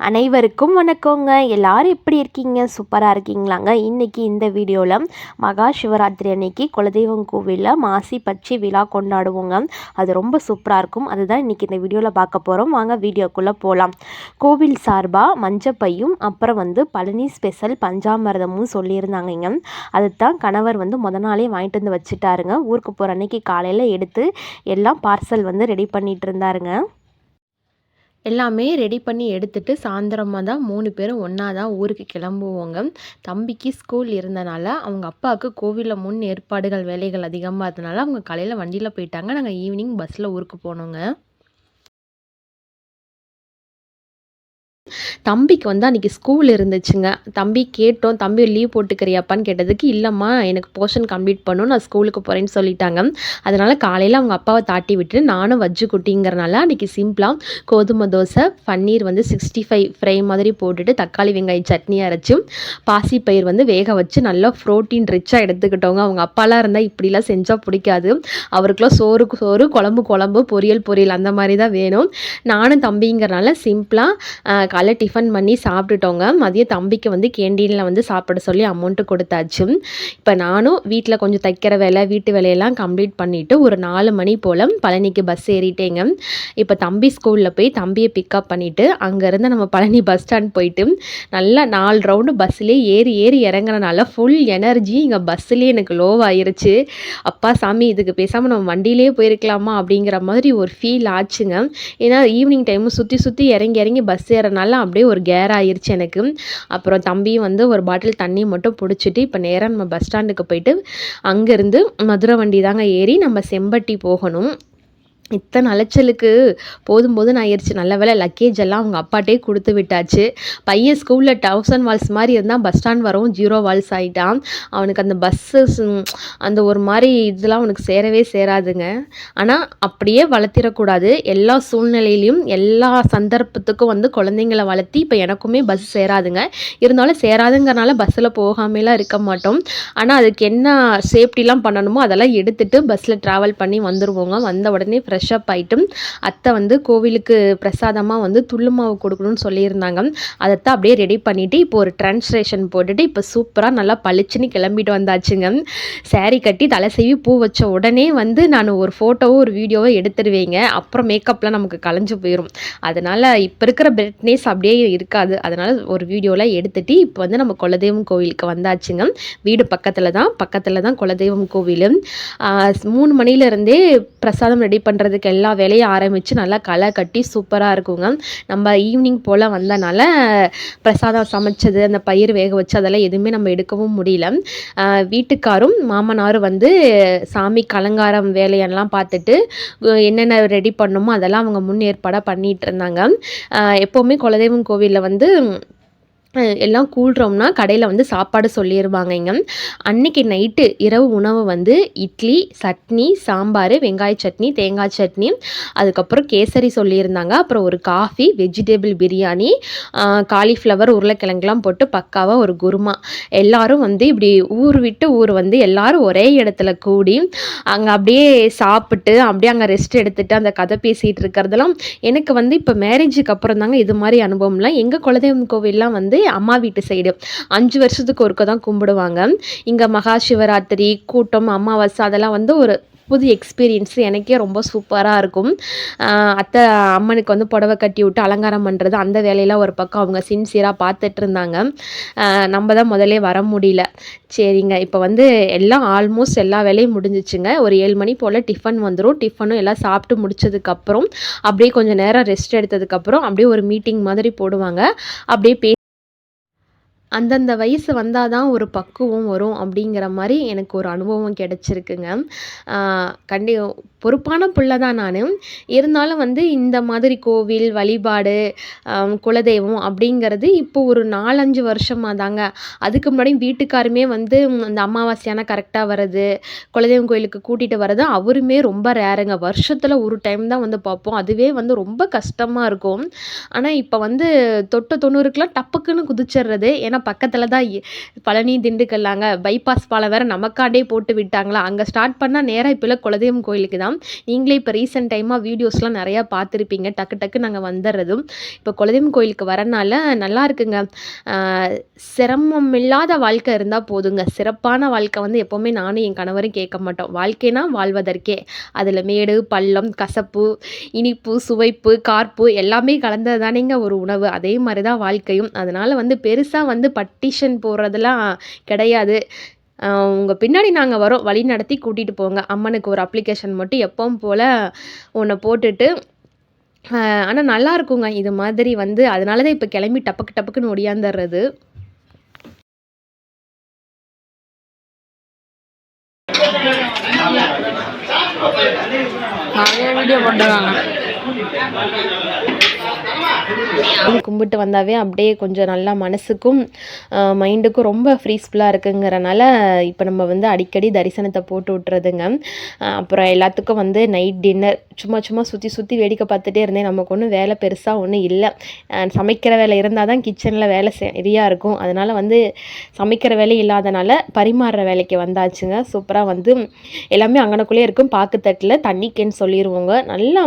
அனைவருக்கும் வணக்கங்க. எல்லாரும் எப்படி இருக்கீங்க? சூப்பராக இருக்கீங்களாங்க? இன்றைக்கி இந்த வீடியோவில் மகா சிவராத்திரி அன்னைக்கு குலதெய்வம் கோவிலில் மாசி பச்சி விழா கொண்டாடுவோங்க. அது ரொம்ப சூப்பராக இருக்கும். அதுதான் இன்றைக்கி இந்த வீடியோவில் பார்க்க போகிறோம் வாங்க வீடியோக்குள்ளே போகலாம் கோவில் சார்பாக மஞ்சப்பையும் அப்புறம் வந்து பழனி ஸ்பெஷல் பஞ்சாமிரதமும் சொல்லியிருந்தாங்கங்க. அதுதான் கணவர் வந்து முத நாளே வாங்கிட்டு வந்து வச்சுட்டாருங்க. ஊருக்கு போகிற அன்னைக்கு காலையில் எடுத்து எல்லாம் பார்சல் வந்து ரெடி பண்ணிகிட்டு இருந்தாருங்க. எல்லாமே ரெடி பண்ணி எடுத்துட்டு சாயந்தரமாக தான் மூணு பேரும் ஒன்றா தான் ஊருக்கு கிளம்புவோங்க. தம்பிக்கு ஸ்கூல் இருந்தனால அவங்க அப்பாவுக்கு கோவிலில் முன் ஏற்பாடுகள் வேலைகள் அதிகமாக இருந்தனால அவங்க காலையில் வண்டியில் போயிட்டாங்க. நாங்கள் ஈவினிங் பஸ்ஸில் ஊருக்கு போனோங்க. தம்பிக்கு வந்து அன்றைக்கி ஸ்கூல் இருந்துச்சுங்க. தம்பி கேட்டோம் தம்பி லீவ் போட்டுக்கிறியாப்பான்னு கேட்டதுக்கு இல்லைம்மா எனக்கு போர்ஷன் கம்ப்ளீட் பண்ணும் நான் ஸ்கூலுக்கு போகிறேன்னு சொல்லிட்டாங்க. அதனால் காலையில் அவங்க அப்பாவை தாட்டி விட்டு நானும் வஜ்ஜு குட்டிங்கிறனால அன்றைக்கி சிம்பிளாக கோதுமை தோசை பன்னீர் வந்து சிக்ஸ்டி ஃபைவ் ஃப்ரை மாதிரி போட்டுட்டு தக்காளி வெங்காயம் சட்னி அரைச்சி பாசிப்பயிர் வந்து வேக வச்சு நல்லா ப்ரோட்டீன் ரிச்சாக எடுத்துக்கிட்டோங்க. அவங்க அப்பாலாம் இருந்தால் இப்படிலாம் செஞ்சால் பிடிக்காது. அவருக்குலாம் சோறுக்கு சோறு குழம்பு குழம்பு பொரியல் பொரியல் அந்த மாதிரி தான் வேணும். நானும் தம்பிங்கிறனால சிம்பிளாக காலைல டிஃபன் பண்ணி சாப்பிட்டுட்டோங்க. மதியம் தம்பிக்கு வந்து கேண்டீனில் வந்து சாப்பிட சொல்லி அமௌண்ட்டு கொடுத்தாச்சு. இப்போ நானும் வீட்டில் கொஞ்சம் தைக்கிற வேலை வீட்டு வேலையெல்லாம் கம்ப்ளீட் பண்ணிவிட்டு ஒரு நாலு மணி போல் பழனிக்கு பஸ் ஏறிட்டேங்க. இப்போ தம்பி ஸ்கூலில் போய் தம்பியை பிக்கப் பண்ணிவிட்டு அங்கேருந்து நம்ம பழனி பஸ் ஸ்டாண்ட் போயிட்டு நல்லா நாலு ரவுண்டு பஸ்ஸிலே ஏறி ஏறி இறங்குறனால ஃபுல் எனர்ஜி இங்கே பஸ்ஸிலே எனக்கு லோவாயிருச்சு அப்பா சாமி இதுக்கு பேசாமல் நம்ம வண்டியிலே போயிருக்கலாமா அப்படிங்கிற மாதிரி ஒரு ஃபீல் ஆச்சுங்க. ஏன்னா ஈவினிங் டைமு சுற்றி சுற்றி இறங்கி இறங்கி பஸ் ஏறனால அதனால அப்படியே ஒரு கேர் ஆயிடுச்சு எனக்கு. அப்புறம் தம்பியும் வந்து ஒரு பாட்டில் தண்ணி மட்டும் பிடிச்சிட்டு இப்போ நேராக நம்ம பஸ் ஸ்டாண்டுக்கு போயிட்டு அங்கேருந்து மதுரை வண்டி தாங்க ஏறி நம்ம செம்பட்டி போகணும். இத்தனை அலைச்சலுக்கு போதும் போதும் ஆயிடுச்சு நல்ல வேலை லக்கேஜ் எல்லாம் அவங்க அப்பாட்டே கொடுத்து விட்டாச்சு. பையன் ஸ்கூலில் தௌசண்ட் வால்ஸ் மாதிரி இருந்தால் பஸ் ஸ்டாண்ட் வரவும் ஜீரோ வால்ஸ் ஆகிட்டான் அவனுக்கு அந்த பஸ்ஸு அந்த ஒரு மாதிரி இதெல்லாம் அவனுக்கு சேரவே சேராதுங்க. ஆனால் அப்படியே வளர்த்திடக்கூடாது. எல்லா சூழ்நிலையிலையும் எல்லா சந்தர்ப்பத்துக்கும் வந்து குழந்தைங்கள வளர்த்தி இப்போ எனக்குமே பஸ் சேராதுங்க. இருந்தாலும் சேராதுங்கிறனால பஸ்ஸில் போகாமலாம் இருக்க மாட்டோம். ஆனால் அதுக்கு என்ன சேஃப்டிலாம் பண்ணணுமோ அதெல்லாம் எடுத்துகிட்டு பஸ்ஸில் ட்ராவல் பண்ணி வந்துடுவோங்க வந்த உடனே ஃப்ரெஷ்ஷப் ஆகிட்டும் அத்தை வந்து கோவிலுக்கு பிரசாதமாக வந்து துள்ளு மாவு கொடுக்கணும்னு சொல்லியிருந்தாங்க. அதைத்தான் அப்படியே ரெடி பண்ணிவிட்டு இப்போ ஒரு ட்ரான்ஸ்லேஷன் போட்டுட்டு இப்போ சூப்பராக நல்லா பளிச்சுன்னு கிளம்பிட்டு வந்தாச்சுங்க. சேரீ கட்டி தலை செய்வி பூ வச்ச உடனே வந்து நான் ஒரு ஃபோட்டோவோ ஒரு வீடியோவோ எடுத்துருவேங்க. அப்புறம் மேக்கப்லாம் நமக்கு கலைஞ்சு போயிடும் அதனால் இப்போ இருக்கிற பிரைட்னஸ் அப்படியே இருக்காது. அதனால் ஒரு வீடியோலாம் எடுத்துகிட்டு இப்போ வந்து நம்ம குலதெய்வம் கோவிலுக்கு வந்தாச்சுங்க. வீடு பக்கத்தில் தான். பக்கத்தில் தான் குலதெய்வம் கோவில். மூணு மணிலேருந்தே பிரசாதம் ரெடி பண்ணுற பண்ணுறதுக்கு எல்லா வேலையும் ஆரம்பித்து நல்லா களை கட்டி சூப்பராக இருக்குங்க. நம்ம ஈவினிங் போல் வந்தனால பிரசாதம் சமைச்சது அந்த பயிர் வேக வச்சு அதெல்லாம் எதுவுமே நம்ம எடுக்கவும் முடியல. வீட்டுக்காரும் மாமனாரும் வந்து சாமி அலங்காரம் வேலையெல்லாம் பார்த்துட்டு என்னென்ன ரெடி பண்ணுமோ அதெல்லாம் அவங்க முன் ஏற்பாடாக பண்ணிகிட்டு இருந்தாங்க. எப்போவுமே குலதெய்வம் கோவிலில் வந்து எல்லாம் கூடுறோம்னா கடையில் வந்து சாப்பாடு சொல்லிடுவாங்க இங்கே. அன்னைக்கு நைட்டு இரவு உணவு வந்து இட்லி சட்னி சாம்பார் வெங்காய சட்னி தேங்காய் சட்னி அதுக்கப்புறம் கேசரி சொல்லியிருந்தாங்க. அப்புறம் ஒரு காஃபி வெஜிடபிள் பிரியாணி காலிஃப்ளவர் உருளைக்கிழங்குலாம் போட்டு பக்காவாக ஒரு குருமா. எல்லாரும் வந்து இப்படி ஊர் விட்டு ஊர் வந்து எல்லாரும் ஒரே இடத்துல கூடி அங்கே அப்படியே சாப்பிட்டு அப்படியே அங்கே ரெஸ்ட் எடுத்துகிட்டு அந்த கதை பேசிகிட்டு இருக்கிறதெல்லாம் எனக்கு வந்து இப்போ மேரேஜுக்கு அப்புறம் தாங்க இது மாதிரி அனுபவம்லாம். எங்கள் குலதெய்வம் கோவில்லாம் வந்து அம்மா வீட்டு சைடு அஞ்சு வருஷத்துக்கு ஒருக்க தான் கும்பிடுவாங்க. இங்கே மகா சிவராத்திரி கூட்டம் அமாவாசை அதெல்லாம் வந்து ஒரு புது எக்ஸ்பீரியன்ஸ் எனக்கே ரொம்ப சூப்பராக இருக்கும். அத்தை அம்மனுக்கு வந்து புடவை கட்டி விட்டு அலங்காரம் பண்ணுறது அந்த வேலையெல்லாம் ஒரு பக்கம் அவங்க சின்சியராக பார்த்துட்டு இருந்தாங்க. நம்ம தான் முதலே வர முடியல. சரிங்க. இப்போ வந்து எல்லாம் ஆல்மோஸ்ட் எல்லா வேலையும் முடிஞ்சிச்சுங்க. ஒரு ஏழு மணி போல் டிஃபன் வந்துடும் டிஃபனும் எல்லாம் சாப்பிட்டு முடிச்சதுக்கப்புறம் அப்படியே கொஞ்சம் நேரம் ரெஸ்ட் எடுத்ததுக்கப்புறம் அப்படியே ஒரு மீட்டிங் மாதிரி போடுவாங்க. அப்படியே பே அந்தந்த வயசு வந்தால் தான் ஒரு பக்குவம் வரும் அப்படிங்கிற மாதிரி எனக்கு ஒரு அனுபவம் கிடச்சிருக்குங்க. கண்டி பொறுப்பான பிள்ளை தான் நான். இருந்தாலும் வந்து இந்த மாதிரி கோவில் வழிபாடு குலதெய்வம் அப்படிங்கிறது இப்போ ஒரு நாலஞ்சு வருஷமாக தாங்க. அதுக்கு முன்னாடி வீட்டுக்காருமே வந்து அந்த அமாவாசையான கரெக்டாக வர்றது குலதெய்வம் கோயிலுக்கு கூட்டிகிட்டு வர்றது அவருமே ரொம்ப ரேருங்க வருஷத்தில் ஒரு டைம் தான் வந்து பார்ப்போம். அதுவே வந்து ரொம்ப கஷ்டமாக இருக்கும். ஆனால் இப்போ வந்து தொட்ட தொண்ணூறுக்கெலாம் டப்புக்குன்னு குதிச்சிடுறது ஏன்னா ஏன்னா பக்கத்தில் தான் பழனி திண்டுக்கல்லாங்க பைபாஸ் பாலம் வேறு நமக்காண்டே போட்டு விட்டாங்களா. அங்கே ஸ்டார்ட் பண்ணால் நேராக இப்போலாம் குலதெய்வம் கோயிலுக்கு தான். நீங்களே இப்போ ரீசெண்ட் டைமாக வீடியோஸ்லாம் நிறையா பார்த்துருப்பீங்க. டக்கு டக்கு நாங்கள் வந்துடுறதும் இப்போ குலதெய்வம் கோயிலுக்கு வரனால நல்லா இருக்குங்க. சிரமம் இல்லாத வாழ்க்கை இருந்தால் போதுங்க. சிறப்பான வாழ்க்கை வந்து எப்போவுமே நானும் என் கணவரும் கேட்க மாட்டோம். வாழ்க்கைனா வாழ்வதற்கே. அதில் மேடு பள்ளம் கசப்பு இனிப்பு சுவைப்பு கார்ப்பு எல்லாமே கலந்தது தானேங்க ஒரு உணவு. அதே மாதிரி தான் வாழ்க்கையும். அதனால் வந்து பெருசாக வந்து பட்டிஷன் போடுறதெல்லாம் கிடையாது. உங்கள் பின்னாடி நாங்கள் வரோம். வழி நடத்தி கூட்டிகிட்டு போங்க. அம்மனுக்கு ஒரு அப்ளிகேஷன் மட்டும் எப்பவும் போல் ஒன்று போட்டுட்டு ஆனால் நல்லா இருக்குங்க. இது மாதிரி வந்து அதனால தான் இப்போ கிளம்பி டப்பக்கு டப்புக்குன்னு ஒடியாந்துடுறது நிறைய வீடியோ பண்ணுறாங்க கும்பிட்டு வந்தாவே அப்படியே கொஞ்சம் நல்லா மனசுக்கும் மைண்டுக்கும் ரொம்ப ஃப்ரீஸ்ஃபுல்லாக இருக்குங்கிறனால இப்போ நம்ம வந்து அடிக்கடி தரிசனத்தை போட்டு விட்டுறதுங்க. அப்புறம் எல்லாத்துக்கும் வந்து நைட் டின்னர் சும்மா சும்மா சுற்றி சுற்றி வேடிக்கை பார்த்துட்டே இருந்தேன். நமக்கு ஒன்றும் வேலை பெருசாக ஒன்றும் இல்லை. சமைக்கிற வேலை இருந்தால் தான் கிச்சனில் வேலை சரியாக இருக்கும். அதனால் வந்து சமைக்கிற வேலை இல்லாதனால பரிமாறுற வேலைக்கு வந்தாச்சுங்க. சூப்பராக வந்து எல்லாமே அங்கனக்குள்ளே இருக்கும். பாக்குத்தட்டில் தண்ணிக்கேன்னு சொல்லிடுவோங்க நல்லா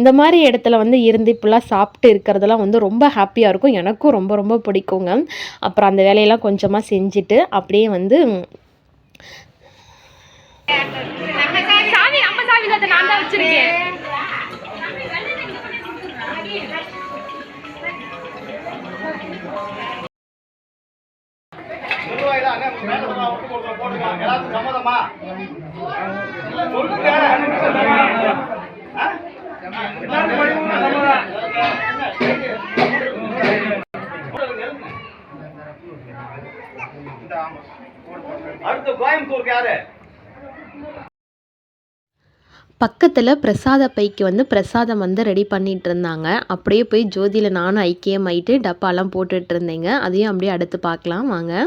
இந்த மாதிரி இடத்துல வந்து இருந்து இப்படிலாம் சாப்பிட்டு இருக்கிறதெல்லாம் வந்து ரொம்ப ஹாப்பியாக இருக்கும். எனக்கும் ரொம்ப ரொம்ப பிடிக்குங்க. அப்புறம் அந்த வேலையெல்லாம் கொஞ்சமாக செஞ்சுட்டு அப்படியே வந்து சாவி அம்மா சாவி தான் நான் தான் வச்சிருக்கேன். சம்மதமா? சொல்லுங்க ஆ? எல்லாரும் படிக்கணும், சம்மதம். அடுத்து கோயம்புத்தூருக்கு யாரு? பக்கத்தில் பிரசாத பைக்கு வந்து பிரசாதம் வந்து ரெடி பண்ணிட்டு இருந்தாங்க. அப்படியே போய் ஜோதியில் நானும் ஐக்கியமாயிட்டு டப்பாலாம் போட்டுட்டு இருந்தேங்க. அதையும் அப்படியே அடுத்து பார்க்கலாம். வாங்க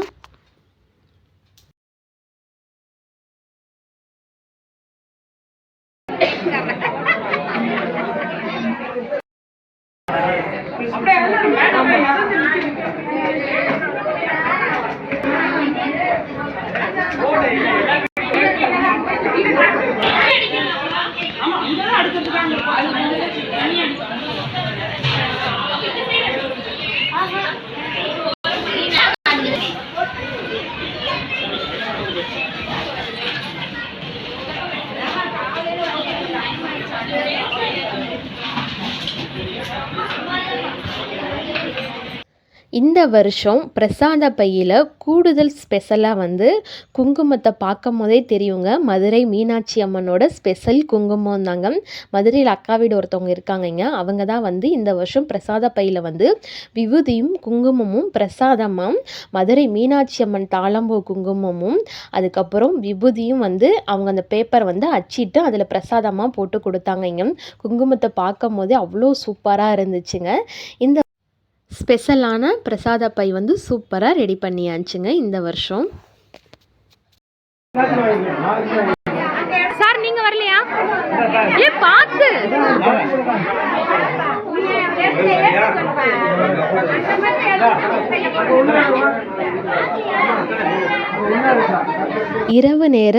இந்த வருஷம் பிரசாத பையில் கூடுதல் ஸ்பெஷலாக வந்து குங்குமத்தை பார்க்கும் போதே தெரியுங்க. மதுரை மீனாட்சி அம்மனோட ஸ்பெஷல் குங்குமம் தாங்க. மதுரையில் அக்கா வீடு ஒருத்தவங்க இருக்காங்கங்க. அவங்க தான் வந்து இந்த வருஷம் பிரசாத பையில் வந்து விபூதியும் குங்குமமும் பிரசாதமாக மதுரை மீனாட்சி அம்மன் தாளம்பூ குங்குமமும் அதுக்கப்புறம் விபூதியும் வந்து அவங்க அந்த பேப்பர் வந்து அச்சிட்டு அதில் பிரசாதமாக போட்டு கொடுத்தாங்கங்க. குங்குமத்தை பார்க்கும் போதே அவ்வளோ சூப்பராக இருந்துச்சுங்க. இந்த ஸ்பெஷலான பிரசாத பை வந்து சூப்பராக ரெடி பண்ணியாச்சுங்க இந்த வருஷம். சார் நீங்க வரலையா? ஏ பார்த்து. இரவு நேர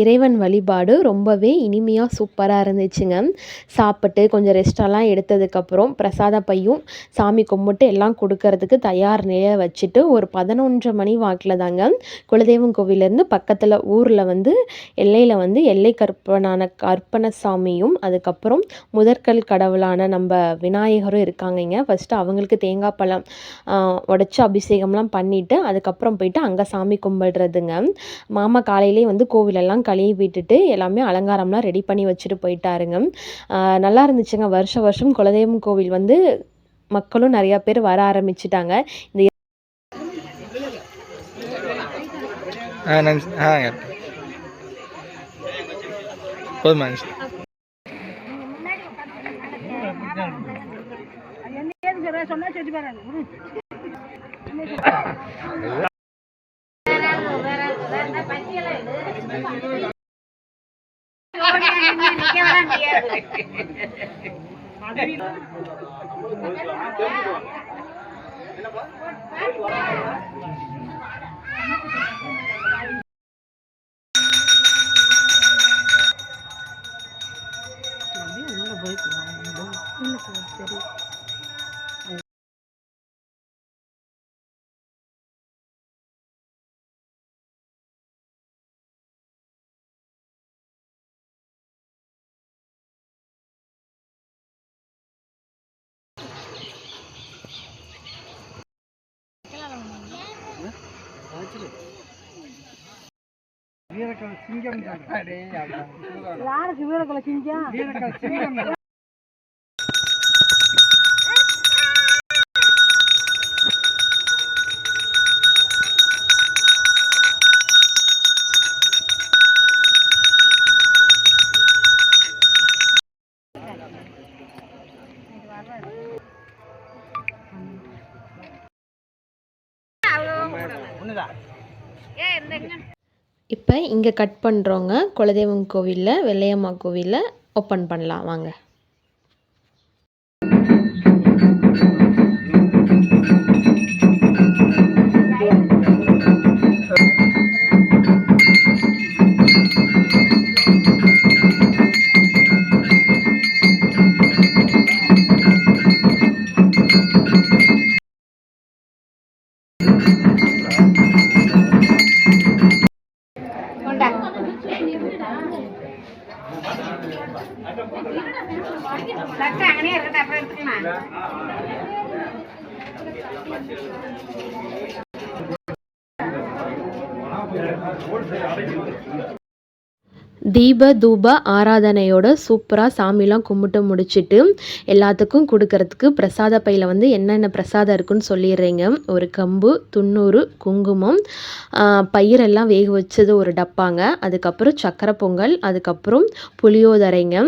இறைவன் வழிபாடு ரொம்பவே இனிமையாக சூப்பராக இருந்துச்சுங்க. சாப்பிட்டு கொஞ்சம் ரெஸ்டெல்லாம் எடுத்ததுக்கப்புறம் பிரசாத பையும் சாமி கும்பிட்டு எல்லாம் கொடுக்கறதுக்கு தயார் நிலையை வச்சுட்டு ஒரு பதினொன்றரை மணி வாக்கில் தாங்க குலதெய்வம் கோவிலேருந்து பக்கத்தில் ஊரில் வந்து எல்லையில் வந்து எல்லை கற்பனான கற்பனசாமியும் அதுக்கப்புறம் முதற்கல் கடவுளான நம்ம விநாயகரும் இருக்காங்கங்க. ஃபஸ்ட்டு அவங்களுக்கு தேங்காய் பழம் உடச்சி அபிஷேகம்லாம் பண்ணிவிட்டு அதுக்கப்புறம் போயிட்டு அங்கே சாமி கும்பிடுறதுங்க. மாமா காலையிலே வந்து கோவிலெல்லாம் எல்லாம் கழுவி விட்டுட்டு எல்லாமே அலங்காரம்லாம் ரெடி பண்ணி வச்சுட்டு போயிட்டாருங்க. நல்லா இருந்துச்சுங்க. வருஷ வருஷம் குலதெய்வம் கோவில் வந்து மக்களும் நிறையா பேர் வர ஆரம்பிச்சிட்டாங்க. இந்த சொன்னா செஞ்சு பாரு உள்ள போய்க்கலாம் சரி ஆ நினச்சி ஆ போதுமா நினச்சி இப்போ இங்கே கட் பண்ணுறவங்க குலதெய்வம் கோவிலில் வெள்ளையம்மா கோவிலில் ஓப்பன் பண்ணலாம். வாங்க. தீப தூப ஆராதனையோட சூப்பராக சாமிலாம் கும்பிட்டு முடிச்சிட்டு எல்லாத்துக்கும் கொடுக்கறதுக்கு பிரசாத பையில் வந்து என்னென்ன பிரசாதம் இருக்குன்னு சொல்லிடுறீங்க. ஒரு கம்பு துண்ணூறு குங்குமம் பயிரெல்லாம் வேக வச்சது ஒரு டப்பாங்க. அதுக்கப்புறம் சக்கரை பொங்கல் அதுக்கப்புறம் புளியோதரைங்க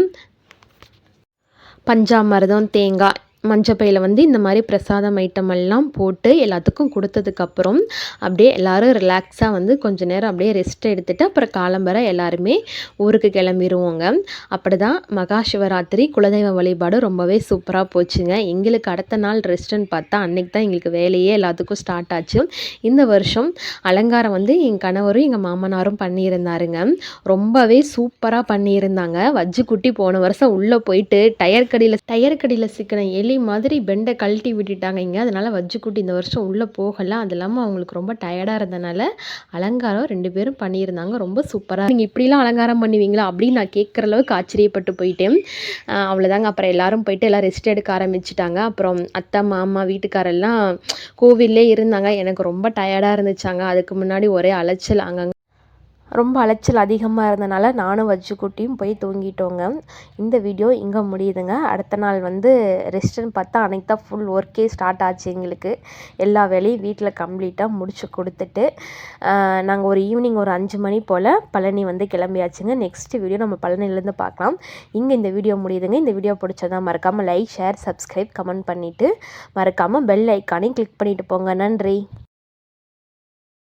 பஞ்சாமிரதம் தேங்காய் மஞ்சப்பையில் வந்து இந்த மாதிரி பிரசாதம் ஐட்டம் எல்லாம் போட்டு எல்லாத்துக்கும் கொடுத்ததுக்கப்புறம் அப்படியே எல்லாரும் ரிலாக்ஸாக வந்து கொஞ்ச நேரம் அப்படியே ரெஸ்ட் எடுத்துட்டு அப்புறம் காலம்பர எல்லாருமே ஊருக்கு கிளம்பிடுவோங்க அப்படி தான் மகா சிவராத்திரி குலதெய்வ வழிபாடு ரொம்பவே சூப்பராக போச்சுங்க. எங்களுக்கு அடுத்த நாள் ரெஸ்ட்டுன்னு பார்த்தா அன்னைக்கு தான் எங்களுக்கு வேலையே எல்லாத்துக்கும் ஸ்டார்ட் ஆச்சு. இந்த வருஷம் அலங்காரம் வந்து என் கணவரும் எங்கள் மாமனாரும் பண்ணியிருந்தாருங்க. ரொம்பவே சூப்பராக பண்ணியிருந்தாங்க. வஜ்ஜு குட்டி போன வருஷம் உள்ளே போயிட்டு டயர் கடியில் டயர் கடியில் சிக்கின எலி மாதிரி பெண்டை கழட்டி விட்டுட்டாங்க. இங்கே அதனால் வஜ்ஜு கூட்டி இந்த வருஷம் உள்ளே போகலாம் அது இல்லாமல் அவங்களுக்கு ரொம்ப டயர்டாக இருந்தனால அலங்காரம் ரெண்டு பேரும் பண்ணியிருந்தாங்க. ரொம்ப சூப்பராக நீங்கள் இப்படிலாம் அலங்காரம் பண்ணுவீங்களா? அப்படின்னு நான் கேட்குற அளவுக்கு ஆச்சரியப்பட்டு போயிட்டேன். அவ்வளோதாங்க அப்புறம் எல்லாரும் போயிட்டு எல்லாம் ரெஸ்ட் எடுக்க ஆரம்பிச்சிட்டாங்க. அப்புறம் அத்தை மாமா வீட்டுக்காரெல்லாம் கோவில்லே இருந்தாங்க. எனக்கு ரொம்ப டயர்டாக இருந்துச்சாங்க. அதுக்கு முன்னாடி ஒரே அலைச்சல். அங்கங்கே ரொம்ப அலைச்சல் அதிகமாக இருந்தனால நானும் வச்சு குட்டியும் போய் தூங்கிட்டோங்க. இந்த வீடியோ இங்கே முடியுதுங்க. அடுத்த நாள் வந்து ரெஸ்ட்டுன்னு பார்த்தா அன்றைக்கி தான் ஃபுல் ஒர்க்கே ஸ்டார்ட் ஆச்சு எங்களுக்கு. எல்லா வேலையும் வீட்டில் கம்ப்ளீட்டாக முடிச்சு கொடுத்துட்டு நாங்கள் ஒரு ஈவினிங் ஒரு அஞ்சு மணி போல் பழனி வந்து கிளம்பியாச்சுங்க. நெக்ஸ்ட் வீடியோ நம்ம பழனிலேருந்து பார்க்கலாம். இங்கே இந்த வீடியோ முடியுதுங்க. இந்த வீடியோ பிடிச்சதா மறக்காமல் லைக் ஷேர் சப்ஸ்கிரைப் கமெண்ட் பண்ணிவிட்டு மறக்காமல் பெல் ஐக்கானையும் கிளிக் பண்ணிவிட்டு போங்க. நன்றி.